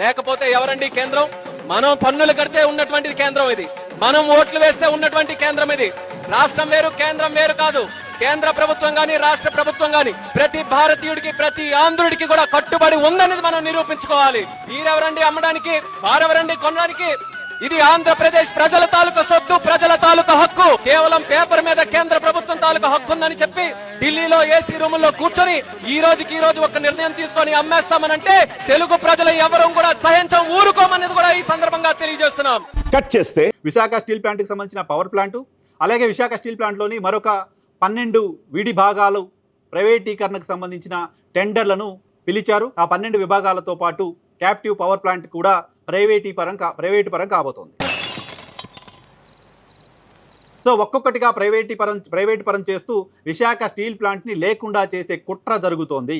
లేకపోతే ఎవరండి కేంద్రం? మనం పన్నులు కడితే ఉన్నటువంటి కేంద్రం ఇది. మనం ఓట్లు వేస్తే ఉన్నటువంటి కేంద్రం ఇది. రాష్ట్రం వేరు కేంద్రం వేరు కాదు. కేంద్ర ప్రభుత్వం గాని రాష్ట్ర ప్రభుత్వం గాని ప్రతి భారతీయుడికి ప్రతి ఆంధ్రుడికి కూడా కట్టుబడి ఉందనేది మనం నిరూపించుకోవాలి. వీరెవరండి అమ్మడానికి వారెవరండి కొనడానికి? ఇది ఆంధ్రప్రదేశ్ ప్రజల తాలూకా సొత్తు ప్రజల తాలూకా హక్కు. కేవలం పేపర్ మీద కేంద్ర ప్రభుత్వం తాలూకా హక్కు ఉందని చెప్పి ఢిల్లీలో ఏసీ రూముల్లో కూర్చొని ఈ రోజుకి ఈ రోజు ఒక నిర్ణయం తీసుకొని అమ్మేస్తామనంటే తెలుగు ప్రజలు ఎవరు కూడా సహించం ఊరుకోమనేది కూడా ఈ సందర్భంగా తెలియజేస్తున్నాం. కట్ చేస్తే విశాఖ స్టీల్ ప్లాంట్కి సంబంధించిన పవర్ ప్లాంటు అలాగే విశాఖ స్టీల్ ప్లాంట్లోని మరొక పన్నెండు విడి భాగాలు ప్రైవేటీకరణకు సంబంధించిన టెండర్లను పిలిచారు. ఆ పన్నెండు విభాగాలతో పాటు క్యాప్టివ్ పవర్ ప్లాంట్ కూడా ప్రైవేటీ పరం కా ప్రైవేటు పరం కాబోతోంది. సో ఒక్కొక్కటిగా ప్రైవేటీ పరం ప్రైవేటు పరం చేస్తూ విశాఖ స్టీల్ ప్లాంట్ని లేకుండా చేసే కుట్ర జరుగుతోంది.